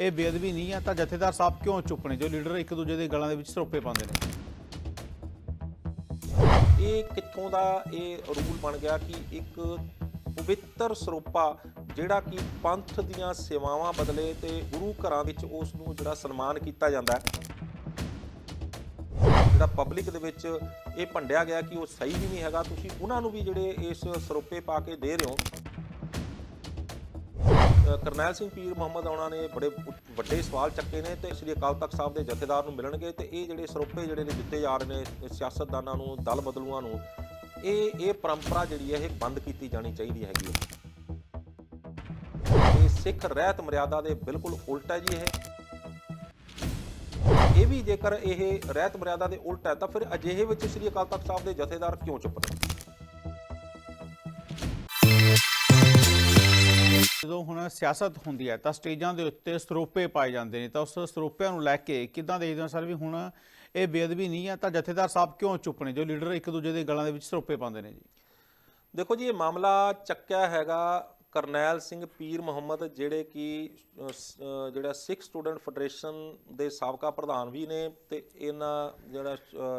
ਇਹ ਬੇਅਦਬੀ ਨਹੀਂ ਹੈ ਤਾਂ ਜਥੇਦਾਰ ਸਾਹਿਬ ਕਿਉਂ ਚੁੱਪ ਨੇ? ਜੋ ਲੀਡਰ ਇੱਕ ਦੂਜੇ ਦੇ ਗਲਾਂ ਦੇ ਵਿੱਚ ਸਰੋਪੇ ਪਾਉਂਦੇ ਨੇ। ਇਹ ਕਿੱਥੋਂ ਦਾ ਇਹ ਰੂਲ ਬਣ ਗਿਆ ਕਿ ਇੱਕ ਪਵਿੱਤਰ ਸਰੋਪਾ ਜਿਹੜਾ ਕਿ ਪੰਥ ਦੀਆਂ ਸੇਵਾਵਾਂ ਬਦਲੇ ਤੇ ਗੁਰੂ ਘਰਾਂ ਵਿੱਚ ਉਸ ਨੂੰ ਜਿਹੜਾ ਸਨਮਾਨ ਕੀਤਾ ਜਾਂਦਾ ਹੈ, ਜਿਹੜਾ ਪਬਲਿਕ ਦੇ ਵਿੱਚ ਇਹ ਭੰਡਿਆ ਗਿਆ ਕਿ ਉਹ ਸਹੀ ਵੀ ਨਹੀਂ ਹੈਗਾ, ਤੁਸੀਂ ਉਹਨਾਂ ਨੂੰ ਵੀ ਜਿਹੜੇ ਇਸ ਸਰੋਪੇ ਪਾ ਕੇ ਦੇ ਰਹੇ ਹੋ ਕਰਨੈਲ ਸਿੰਘ ਪੀਰ ਮੁਹੰਮਦ ਆਉਣਾ ਨੇ ਬੜੇ ਵੱਡੇ ਸਵਾਲ ਚੱਕੇ ਨੇ ਤੇ ਸ੍ਰੀ ਅਕਾਲ ਤਖਤ ਸਾਹਿਬ ਦੇ ਜਥੇਦਾਰ ਨੂੰ ਮਿਲਣਗੇ ਤੇ ਇਹ ਜਿਹੜੇ ਸਰੋਪੇ ਜਿਹੜੇ ਨੇ ਦਿੱਤੇ ਜਾ ਰਹੇ ਨੇ ਸਿਆਸਤਦਾਨਾਂ ਨੂੰ, ਦਲ ਬਦਲੂਆਂ ਨੂੰ, ਇਹ ਇਹ ਪਰੰਪਰਾ ਜਿਹੜੀ ਹੈ, ਇਹ ਬੰਦ ਕੀਤੀ ਜਾਣੀ ਚਾਹੀਦੀ ਹੈਗੀ ਹੈ। ਇਹ ਸਿੱਖ ਰਹਿਤ ਮਰਿਆਦਾ ਦੇ ਬਿਲਕੁਲ ਉਲਟ ਹੈ ਜੀ ਇਹ। ਇਹ ਵੀ ਜੇਕਰ ਇਹ ਰਹਿਤ ਮਰਿਆਦਾ ਦੇ ਉਲਟ ਹੈ, ਤਾਂ ਫਿਰ ਅਜਿਹੇ ਵਿੱਚ ਸ੍ਰੀ ਅਕਾਲ ਤਖਤ ਸਾਹਿਬ ਦੇ ਜਥੇਦਾਰ ਕਿਉਂ ਚੁੱਪ ਨੇ? ਜਦੋਂ ਹੁਣ ਸਿਆਸਤ ਹੁੰਦੀ ਹੈ ਤਾਂ ਸਟੇਜਾਂ ਦੇ ਉੱਤੇ ਸਰੋਪੇ ਪਾਏ ਜਾਂਦੇ ਨੇ ਤਾਂ ਉਸ ਸਰੋਪਿਆਂ ਨੂੰ ਲੈ ਕੇ ਕਿੱਦਾਂ ਦੇਖਦੇ ਹੋ ਸਰ ਵੀ ਹੁਣ ਇਹ ਬੇਅਦਬੀ ਨਹੀਂ ਹੈ ਤਾਂ ਜਥੇਦਾਰ ਸਾਹਿਬ ਕਿਉਂ ਚੁੱਪ ਨੇ ਜੋ ਲੀਡਰ ਇੱਕ ਦੂਜੇ ਦੇ ਗਲਾਂ ਦੇ ਵਿੱਚ ਸਰੋਪੇ ਪਾਉਂਦੇ ਨੇ ਜੀ? ਦੇਖੋ ਜੀ, ਇਹ ਮਾਮਲਾ ਚੱਕਿਆ ਹੈਗਾ ਕਰਨੈਲ ਸਿੰਘ ਪੀਰ ਮੁਹੰਮਦ, ਜਿਹੜੇ ਕਿ ਜਿਹੜਾ ਸਿੱਖ ਸਟੂਡੈਂਟ ਫੈਡਰੇਸ਼ਨ ਦੇ ਸਾਬਕਾ ਪ੍ਰਧਾਨ ਵੀ ਨੇ ਤੇ ਇਹਨਾਂ ਜਿਹੜਾ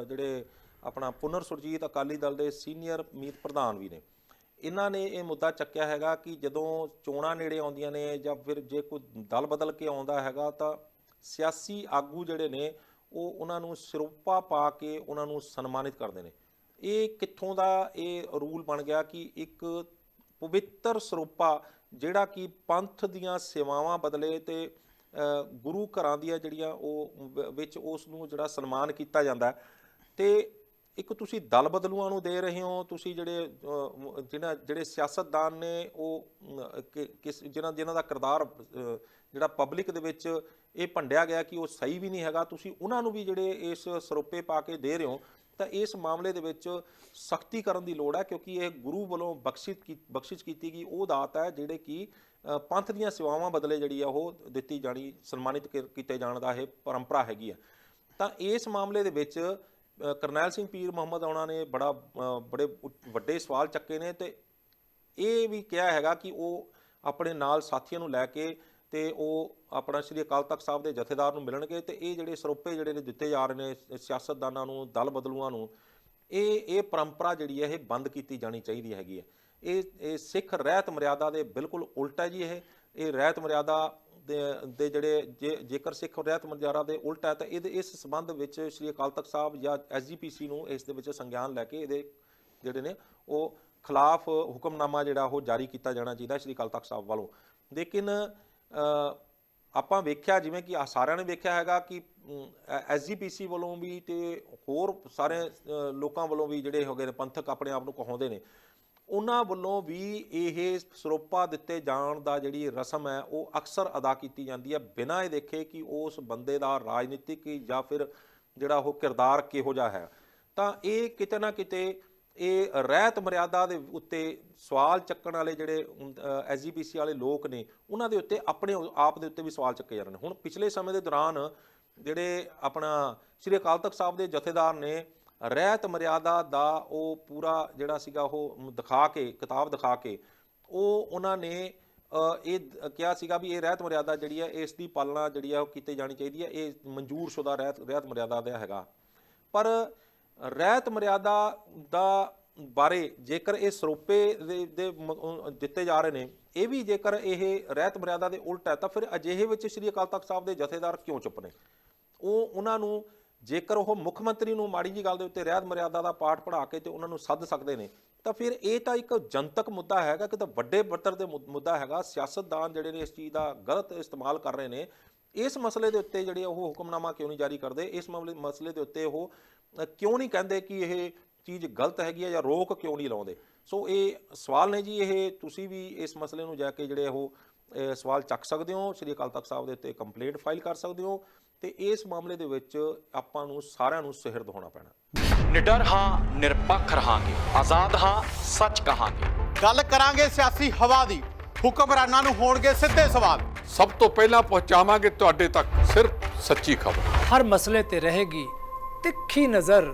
ਜਿਹੜੇ ਆਪਣਾ ਪੁਨਰ ਸੁਰਜੀਤ ਅਕਾਲੀ ਦਲ ਦੇ ਸੀਨੀਅਰ ਮੀਤ ਪ੍ਰਧਾਨ ਵੀ ਨੇ। ਇਹਨਾਂ ਨੇ ਇਹ ਮੁੱਦਾ ਚੱਕਿਆ ਹੈਗਾ ਕਿ ਜਦੋਂ ਚੋਣਾਂ ਨੇੜੇ ਆਉਂਦੀਆਂ ਨੇ ਜਾਂ ਫਿਰ ਜੇ ਕੋਈ ਦਲ ਬਦਲ ਕੇ ਆਉਂਦਾ ਹੈਗਾ ਤਾਂ ਸਿਆਸੀ ਆਗੂ ਜਿਹੜੇ ਨੇ ਉਹ ਉਹਨਾਂ ਨੂੰ ਸਿਰੋਪਾ ਪਾ ਕੇ ਉਹਨਾਂ ਨੂੰ ਸਨਮਾਨਿਤ ਕਰਦੇ ਨੇ। ਇਹ ਕਿੱਥੋਂ ਦਾ ਇਹ ਰੂਲ ਬਣ ਗਿਆ ਕਿ ਇੱਕ ਪਵਿੱਤਰ ਸਰੋਪਾ ਜਿਹੜਾ ਕਿ ਪੰਥ ਦੀਆਂ ਸੇਵਾਵਾਂ ਬਦਲੇ ਤੇ ਗੁਰੂ ਘਰਾਂ ਦੀਆਂ ਜਿਹੜੀਆਂ ਉਹ ਵਿੱਚ ਉਸ ਨੂੰ ਜਿਹੜਾ ਸਨਮਾਨ ਕੀਤਾ ਜਾਂਦਾ ਹੈ ਤੇ ਇੱਕ ਤੁਸੀਂ ਦਲ ਬਦਲੂਆਂ ਨੂੰ ਦੇ ਰਹੇ ਹੋ ਤੁਸੀਂ ਜਿਹੜੇ ਅ, ਜਿਹਨਾਂ ਜਿਹੜੇ ਸਿਆਸਤਦਾਨ ਨੇ ਉਹ ਕਿ- ਕਿਸ ਜਿਨ੍ਹਾਂ ਜਿਨ੍ਹਾਂ ਦਾ ਕਿਰਦਾਰ ਜਿਹੜਾ ਪਬਲਿਕ ਦੇ ਵਿੱਚ ਇਹ ਭੰਡਿਆ ਗਿਆ ਕਿ ਉਹ ਸਹੀ ਵੀ ਨਹੀਂ ਹੈਗਾ ਤੁਸੀਂ ਉਹਨਾਂ ਨੂੰ ਵੀ ਜਿਹੜੇ ਇਸ ਸਰੋਪੇ ਪਾ ਕੇ ਦੇ ਰਹੇ ਹੋ ਤਾਂ ਇਸ ਮਾਮਲੇ ਦੇ ਵਿੱਚ ਸਖਤੀ ਕਰਨ ਦੀ ਲੋੜ ਹੈ ਕਿਉਂਕਿ ਇਹ ਗੁਰੂ ਵੱਲੋਂ ਬਖਸ਼ਿਤ ਕੀ- ਬਖਸ਼ਿਸ਼ ਕੀਤੀ ਗਈ ਉਹ ਦਾਤ ਹੈ ਜਿਹੜੇ ਕਿ ਪੰਥ ਦੀਆਂ ਸੇਵਾਵਾਂ ਬਦਲੇ ਜਿਹੜੀ ਆ ਉਹ ਦਿੱਤੀ ਜਾਣੀ ਸਨਮਾਨਿਤ ਕੀ- ਕੀਤੇ ਜਾਣ ਦਾ ਇਹ ਪਰੰਪਰਾ ਹੈਗੀ ਆ। ਤਾਂ ਇਸ ਮਾਮਲੇ ਦੇ ਵਿੱਚ ਕਰਨੈਲ ਸਿੰਘ ਪੀਰ ਮੁਹੰਮਦ ਆਉਣਾ ਨੇ ਬੜਾ ਬੜੇ ਵੱਡੇ ਸਵਾਲ ਚੱਕੇ ਨੇ ਤੇ ਇਹ ਵੀ ਕਿਹਾ ਹੈਗਾ ਕਿ ਉਹ ਆਪਣੇ ਨਾਲ ਸਾਥੀਆਂ ਨੂੰ ਲੈ ਕੇ ਤੇ ਉਹ ਆਪਣਾ ਸ੍ਰੀ ਅਕਾਲ ਤਖਤ ਸਾਹਿਬ ਦੇ ਜਥੇਦਾਰ ਨੂੰ ਮਿਲਣਗੇ ਤੇ ਇਹ ਜਿਹੜੇ ਸਰੋਪੇ ਜਿਹੜੇ ਨੇ ਦਿੱਤੇ ਜਾ ਰਹੇ ਨੇ ਸਿਆਸਤਦਾਨਾਂ ਨੂੰ, ਦਲ ਬਦਲੂਆਂ ਨੂੰ, ਇਹ ਇਹ ਪਰੰਪਰਾ ਜਿਹੜੀ ਹੈ ਇਹ ਬੰਦ ਕੀਤੀ ਜਾਣੀ ਚਾਹੀਦੀ ਹੈਗੀ ਹੈ। ਇਹ ਇਹ ਸਿੱਖ ਰਹਿਤ ਮਰਿਆਦਾ ਦੇ ਬਿਲਕੁਲ ਉਲਟ ਹੈ ਜੀ ਇਹ। ਇਹ ਰਹਿਤ ਮਰਿਆਦਾ ਦੇ ਦੇ ਜਿਹੜੇ ਜੇ- ਜੇਕਰ ਸਿੱਖ ਰਹਿਤ ਮਰਿਆਦਾ ਦੇ ਉਲਟ ਹੈ, ਤਾਂ ਇਹਦੇ, ਇਸ ਸੰਬੰਧ ਵਿੱਚ ਸ੍ਰੀ ਅਕਾਲ ਤਖਤ ਸਾਹਿਬ ਜਾਂ ਐਸਜੀਪੀਸੀ ਨੂੰ ਇਸ ਦੇ ਵਿੱਚ ਸੰਗਿਆਨ ਲੈ ਕੇ ਇਹਦੇ ਜਿਹੜੇ ਨੇ, ਉਹ ਖਿਲਾਫ ਹੁਕਮਨਾਮਾ ਜਿਹੜਾ ਉਹ ਜਾਰੀ ਕੀਤਾ ਜਾਣਾ ਚਾਹੀਦਾ ਸ੍ਰੀ ਅਕਾਲ ਤਖਤ ਸਾਹਿਬ ਵੱਲੋਂ। ਲੇਕਿਨ ਆਪਾਂ ਵੇਖਿਆ ਜਿਵੇਂ ਕਿ ਸਾਰਿਆਂ ਨੇ ਵੇਖਿਆ ਹੈਗਾ ਕਿ ਐਸਜੀਪੀਸੀ ਵੱਲੋਂ ਵੀ ਤੇ ਹੋਰ ਸਾਰੇ ਲੋਕਾਂ ਵੱਲੋਂ ਵੀ ਜਿਹੜੇ ਹੋਗੇ ਨੇ ਪੰਥਕ ਆਪਣੇ ਆਪ ਨੂੰ ਕਹਾਉਂਦੇ ਨੇ। ਉਹਨਾਂ ਵੱਲੋਂ ਵੀ ਇਹ ਸਰੋਪਾ ਦਿੱਤੇ ਜਾਣ ਦਾ ਜਿਹੜੀ ਰਸਮ ਹੈ, ਉਹ ਅਕਸਰ ਅਦਾ ਕੀਤੀ ਜਾਂਦੀ ਹੈ। ਬਿਨਾਂ ਇਹ ਦੇਖੇ ਕਿ ਉਸ ਬੰਦੇ ਦਾ ਰਾਜਨੀਤਿਕ ਜਾਂ ਫਿਰ ਜਿਹੜਾ ਉਹ ਕਿਰਦਾਰ ਕਿਹੋ ਜਿਹਾ ਹੈ। ਤਾਂ ਇਹ ਕਿਤੇ ਨਾ ਕਿਤੇ ਇਹ ਰਹਿਤ ਮਰਿਆਦਾ ਦੇ ਉੱਤੇ ਸਵਾਲ ਚੱਕਣ ਵਾਲੇ ਜਿਹੜੇ ਐਸਜੀਪੀਸੀ ਵਾਲੇ ਲੋਕ ਨੇ, ਉਹਨਾਂ ਦੇ ਉੱਤੇ ਆਪਣੇ ਆਪ ਦੇ ਉੱਤੇ ਵੀ ਸਵਾਲ ਚੱਕੇ ਜਾ ਰਹੇ ਨੇ। ਹੁਣ ਪਿਛਲੇ ਸਮੇਂ ਦੇ ਦੌਰਾਨ ਜਿਹੜੇ ਆਪਣਾ ਸ੍ਰੀ ਅਕਾਲ ਤਖਤ ਸਾਹਿਬ ਦੇ ਜਥੇਦਾਰ ਨੇ ਰਹਿਤ ਮਰਿਆਦਾ ਦਾ ਉਹ ਪੂਰਾ ਜਿਹੜਾ ਸੀਗਾ ਉਹ ਦਿਖਾ ਕੇ, ਕਿਤਾਬ ਦਿਖਾ ਕੇ, ਉਹ ਉਹਨਾਂ ਨੇ ਇਹ ਕਿਹਾ ਸੀਗਾ ਵੀ ਇਹ ਰਹਿਤ ਮਰਿਆਦਾ ਜਿਹੜੀ ਹੈ, ਇਸ ਦੀ ਪਾਲਣਾ ਜਿਹੜੀ ਹੈ ਉਹ ਕੀਤੀ ਜਾਣੀ ਚਾਹੀਦੀ ਹੈ, ਇਹ ਮਨਜ਼ੂਰਸ਼ੁਦਾ ਰਹਿਤ ਰਹਿਤ ਮਰਿਆਦਾ ਦਾ ਹੈਗਾ। ਪਰ ਰਹਿਤ ਮਰਿਆਦਾ ਦਾ ਬਾਰੇ ਜੇਕਰ ਇਹ ਸਰੋਪੇ ਦੇ ਦੇ ਦਿੱਤੇ ਜਾ ਰਹੇ ਨੇ, ਇਹ ਵੀ ਜੇਕਰ ਇਹ ਰਹਿਤ ਮਰਿਆਦਾ ਦੇ ਉਲਟ ਹੈ, ਤਾਂ ਫਿਰ ਅਜਿਹੇ ਵਿੱਚ ਸ੍ਰੀ ਅਕਾਲ ਤਖਤ ਸਾਹਿਬ ਦੇ ਜਥੇਦਾਰ ਕਿਉਂ ਚੁੱਪ ਨੇ? ਉਹ, ਉਹਨਾਂ ਨੂੰ ਜੇਕਰ ਉਹ ਮੁੱਖ ਮੰਤਰੀ ਨੂੰ ਮਾੜੀ ਜੀ ਗੱਲ ਦੇ ਉੱਤੇ ਰਹਿਤ ਮਰਿਆਦਾ ਦਾ ਪਾਠ ਪੜ੍ਹਾ ਕੇ ਤੇ ਉਹਨਾਂ ਨੂੰ ਸੱਦ ਸਕਦੇ ਨੇ, ਤਾਂ ਫਿਰ ਇਹ ਤਾਂ ਇੱਕ ਜਨਤਕ ਮੁੱਦਾ ਹੈਗਾ ਕਿ ਤਾਂ ਵੱਡੇ ਪੱਤਰ ਦੇ ਮੁੱਦਾ ਹੈਗਾ, ਸਿਆਸਤਦਾਨ ਜਿਹੜੇ ਨੇ ਇਸ ਚੀਜ਼ ਦਾ ਗਲਤ ਇਸਤੇਮਾਲ ਕਰ ਰਹੇ ਨੇ, ਇਸ ਮਸਲੇ ਦੇ ਉੱਤੇ ਜਿਹੜੇ ਉਹ ਹੁਕਮਨਾਮਾ ਕਿਉਂ ਨਹੀਂ ਜਾਰੀ ਕਰਦੇ, ਇਸ ਮਸਲੇ ਦੇ ਉੱਤੇ ਉਹ ਕਿਉਂ ਨਹੀਂ ਕਹਿੰਦੇ ਕਿ ਇਹ ਚੀਜ਼ ਗਲਤ ਹੈਗੀ ਹੈ ਜਾਂ ਰੋਕ ਕਿਉਂ ਨਹੀਂ ਲਾਉਂਦੇ? ਸੋ ਇਹ ਸਵਾਲ ਨੇ ਜੀ ਇਹ ਤੁਸੀਂ ਵੀ ਇਸ ਮਸਲੇ ਨੂੰ ਜਾ ਕੇ ਜਿਹੜੇ ਉਹ ਸਵਾਲ ਚੱਕ ਸਕਦੇ ਹੋ ਸ੍ਰੀ ਅਕਾਲ ਤਖਤ ਸਾਹਿਬ ਦੇ ਉੱਤੇ ਕੰਪਲੇਂਟ ਫਾਈਲ ਕਰ ਸਕਦੇ ਹੋ ਤੇ ਇਸ ਮਾਮਲੇ ਦੇ ਵਿੱਚ ਆਪਾਂ ਨੂੰ ਸਾਰਿਆਂ ਨੂੰ ਸਿਹਰਦ ਹੋਣਾ ਪੈਣਾ। ਨਿਡਰ ਹਾਂ ਨਿਰਪੱਖ ਰਹਾਂਗੇ ਆਜ਼ਾਦ ਹਾਂ ਸੱਚ ਕਹਾਂਗੇ। ਗੱਲ ਕਰਾਂਗੇ ਸਿਆਸੀ ਹਵਾ ਦੀ ਹੁਕਮਰਾਨਾਂ ਨੂੰ ਹੋਣਗੇ ਸਿੱਧੇ ਸਵਾਲ। ਸਭ ਤੋਂ ਪਹਿਲਾਂ ਪਹੁੰਚਾਵਾਂਗੇ ਤੁਹਾਡੇ ਤੱਕ ਸਿਰਫ ਸੱਚੀ ਖਬਰ। ਹਰ ਮਸਲੇ ਤੇ ਰਹੇਗੀ ਤਿੱਖੀ ਨਜ਼ਰ